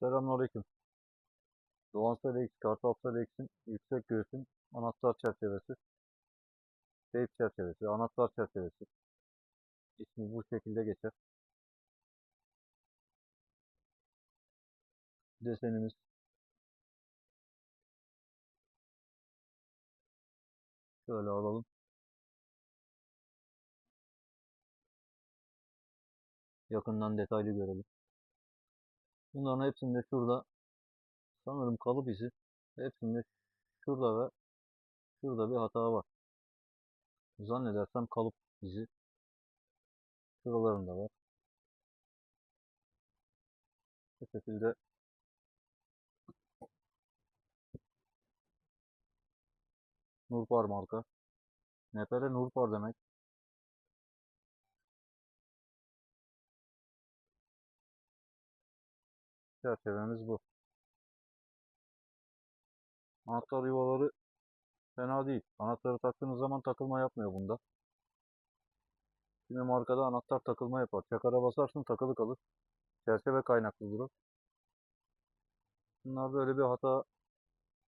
Selamünaleyküm. Doğan Selex, Kartal Selex'in yüksek göğsün anahtar çerçevesi, teyp çerçevesi, anahtar çerçevesi. İsmi bu şekilde geçer. Desenimiz şöyle alalım. Yakından detaylı görelim. Bunların hepsinde şurada sanırım kalıp izi. Hepsinde şurada ve şurada bir hata var. Zannedersem kalıp izi. Şuralarında var. Bu şekilde Nurpar marka. Nepere Nurpar demek. Çerçevemiz bu. Anahtar yuvaları fena değil. Anahtarı taktığınız zaman takılma yapmıyor bunda. Kimi markada anahtar takılma yapar. Çakara basarsın takılı kalır. Çerçeve kaynaklıdır o. Bunlarda öyle bir hata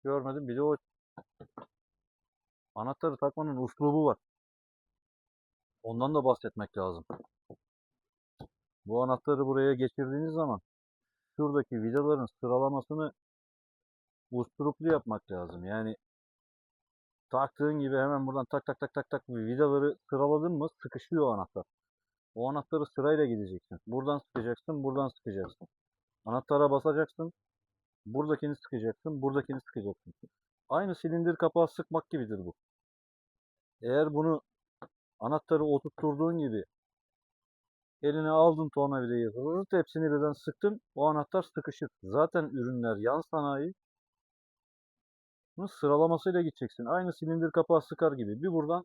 görmedim. Bir de o anahtarı takmanın uslubu var. Ondan da bahsetmek lazım. Bu anahtarı buraya geçirdiğiniz zaman şuradaki vidaların sıralamasını usturuplu yapmak lazım. Yani taktığın gibi hemen buradan tak tak tak tak tak vidaları sıraladın mı sıkışıyor anahtar. O anahtarı sırayla gideceksin. Buradan sıkacaksın, buradan sıkacaksın. Anahtara basacaksın. Buradakini sıkacaksın, buradakini sıkacaksın. Aynı silindir kapağı sıkmak gibidir bu. Eğer bunu anahtarı oturtturduğun gibi eline aldın tornavidayı, hırt hepsini birden sıktın, o anahtar sıkışır. Zaten ürünler yan sanayi. Bunun sıralamasıyla gideceksin. Aynı silindir kapağı sıkar gibi. Bir buradan,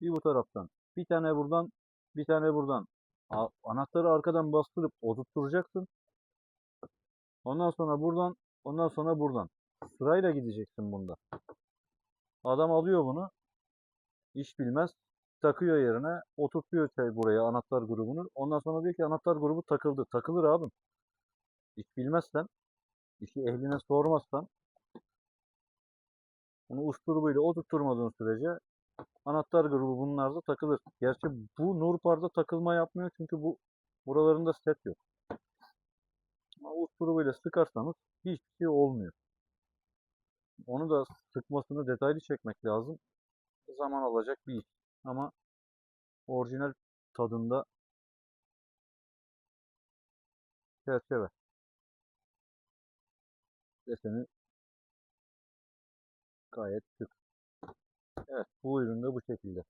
bir bu taraftan. Bir tane buradan, bir tane buradan. Anahtarı arkadan bastırıp oturtturacaksın. Ondan sonra buradan, ondan sonra buradan. Sırayla gideceksin bunda. Adam alıyor bunu. iş bilmez. Takıyor yerine. Oturtuyor şey buraya anahtar grubunu. Ondan sonra diyor ki anahtar grubu takıldı. Takılır abim. İş bilmezsen, işi ehline sormazsan bunu usturubuyla oturtturmadığın sürece anahtar grubu bunlarda takılır. Gerçi bu Nurpar'da takılma yapmıyor çünkü bu buralarında set yok. Ama usturubuyla sıkarsanız hiçbir şey olmuyor. Onu da sıkmasını detaylı çekmek lazım. Zaman alacak bir iş ama orijinal tadında çerçeve deseni gayet şık. Evet bu üründe bu şekilde.